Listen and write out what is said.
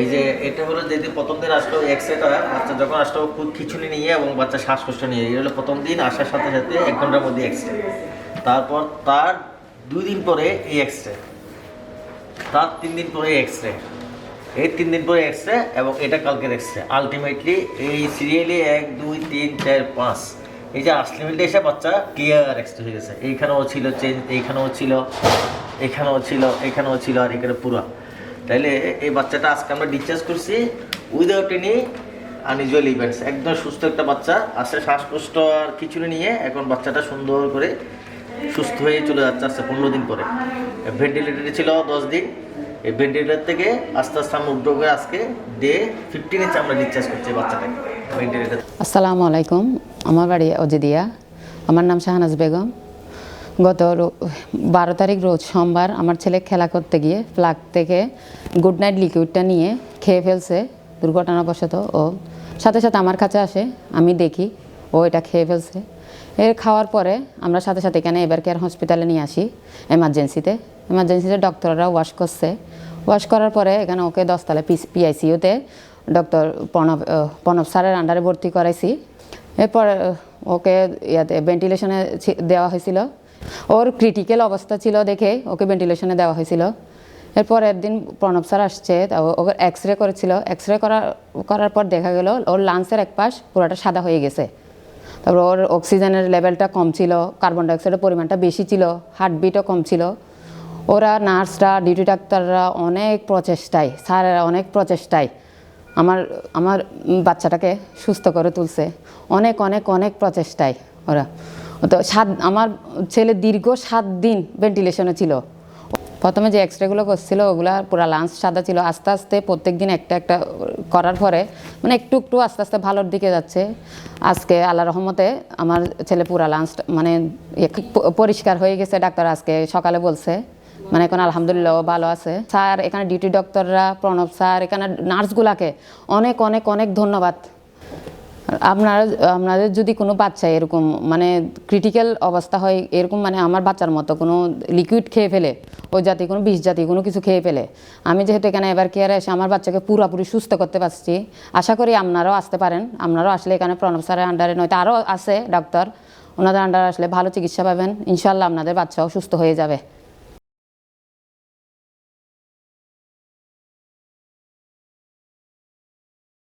এই যে এটা হলো যেদিন প্রথম দিন আসলো এক্সরেটা বাচ্চা যখন আসলো, খুব খিচুড়ি নিয়ে এবং বাচ্চা শ্বাসকষ্ট নিয়ে। এই হলো প্রথম দিন, আসার সাথে সাথে এক ঘণ্টার মধ্যে এক্সরে তারপর তার দুই দিন পরে এই এক্সরে তার তিন দিন পরে এক্সরে এই তিন দিন পরে এক্সরে এবং এটা কালকে এক্সরে আলটিমেটলি এই সিরিয়ালি এক, দুই, তিন, চার, পাঁচ। এই যে আলটিমেটলি এসে বাচ্চা ক্লিয়ার এক্সরে হয়ে গেছে। এইখানেও ছিল চেঞ্জ এইখানেও ছিল এখানেও ছিল এখানেও ছিল, আর এখানে পুরা। তাইলে এই বাচ্চাটা আজকে আমরা ডিসচার্জ করছি উইদাউট এনি আনইউজুয়াল ইভেন্টস একদম সুস্থ একটা বাচ্চা। আসলে শ্বাসকষ্ট আর কিছু নিয়ে এখন বাচ্চাটা সুন্দর করে সুস্থ হয়ে চলে যাচ্ছে আস্তে পনেরো দিন পরে। ভেন্টিলেটারে ছিল দশ দিন। এই ভেন্টিলেটার থেকে আস্তে আস্তে আমরা উদ্যোগ করে আজকে ডে ফিফটিন ইঞ্চ আমরা ডিসচার্জ করছি বাচ্চাটাকে। ভেন্টিলেটার আসসালামু আলাইকুম। আমার বাড়ি অজিদিয়া। আমার নাম শাহনাজ বেগম। গত বারো তারিখ রোজ সোমবার আমার ছেলে খেলা করতে গিয়ে ফ্লাগ থেকে গুড নাইট লিকুইডটা নিয়ে খেয়ে ফেলছে, দুর্ঘটনাবশত ও সাথে সাথে আমার কাছে আসে, আমি দেখি ও এটা খেয়ে ফেলছে। এর খাওয়ার পরে আমরা সাথে সাথে এখানে এবার কেয়ার হসপিটালে নিয়ে আসি এমার্জেন্সিতে এমার্জেন্সিতে ডক্টররা ওয়াশ করছে। ওয়াশ করার পরে এখানে ওকে দশতলা পি পিআইসিউতে ডক্টর প্রণব প্রণব স্যারের আন্ডারে ভর্তি করাইছি। এরপর ওকে ইয়াতে ভেন্টিলেশনে দেওয়া হয়েছিল। ওর ক্রিটিক্যাল অবস্থা ছিল দেখে ওকে ভেন্টিলেশনে দেওয়া হয়েছিল। এরপর একদিন প্রণব স্যার আসছে ওকে এক্স রে করেছিল। এক্স রে করার করার পর দেখা গেল ওর লাংসের এক পাশ পুরোটা সাদা হয়ে গেছে। তারপর ওর অক্সিজেনের লেভেলটা কম ছিল কার্বন ডাইঅক্সাইডের পরিমাণটা বেশি ছিল হার্টবিটও কম ছিল। ওরা নার্সরা ডিউটি ডাক্তাররা অনেক প্রচেষ্টায়, স্যারেরা অনেক প্রচেষ্টায়। আমার আমার বাচ্চাটাকে সুস্থ করে তুলছে। অনেক অনেক অনেক প্রচেষ্টায় ওরা। তো সাত, আমার ছেলে দীর্ঘ সাত দিন ভেন্টিলেশনে ছিল। প্রথমে যে এক্স রেগুলো করছিল, ওগুলা পুরো লাঞ্চ সাদা ছিল। আস্তে আস্তে প্রত্যেক দিন একটা একটা করার পরে মানে একটু একটু আস্তে আস্তে ভালোর দিকে যাচ্ছে। আজকে আল্লাহ রহমতে আমার ছেলে পুরা লাঞ্চ মানে পরিষ্কার হয়ে গেছে। ডাক্তার আজকে সকালে বলছে মানে এখন আলহামদুলিল্লাহ ভালো আছে। স্যার, এখানে ডিউটি ডক্টররা প্রণব স্যার, এখানে নার্সগুলাকে অনেক অনেক অনেক ধন্যবাদ। আপনারা, আপনাদের যদি কোনো বাচ্চা এরকম মানে ক্রিটিক্যাল অবস্থা হয়, এরকম মানে আমার বাচ্চার মতো কোনো লিকুইড খেয়ে ফেলে, ওই জাতি কোনো বিষ জাতি কোনো কিছু খেয়ে ফেলে, আমি যেহেতু এখানে এবার কেয়ারে এসে আমার বাচ্চাকে পুরোপুরি সুস্থ করতে পারছি, আশা করি আপনারাও আসতে পারেন। আপনারাও আসলে এখানে প্রণব স্যারের আন্ডারে নয়তো আরও আছে ডাক্তার ওনাদের আন্ডারে আসলে ভালো চিকিৎসা পাবেন। ইনশাল্লাহ আপনাদের বাচ্চাও সুস্থ হয়ে যাবে।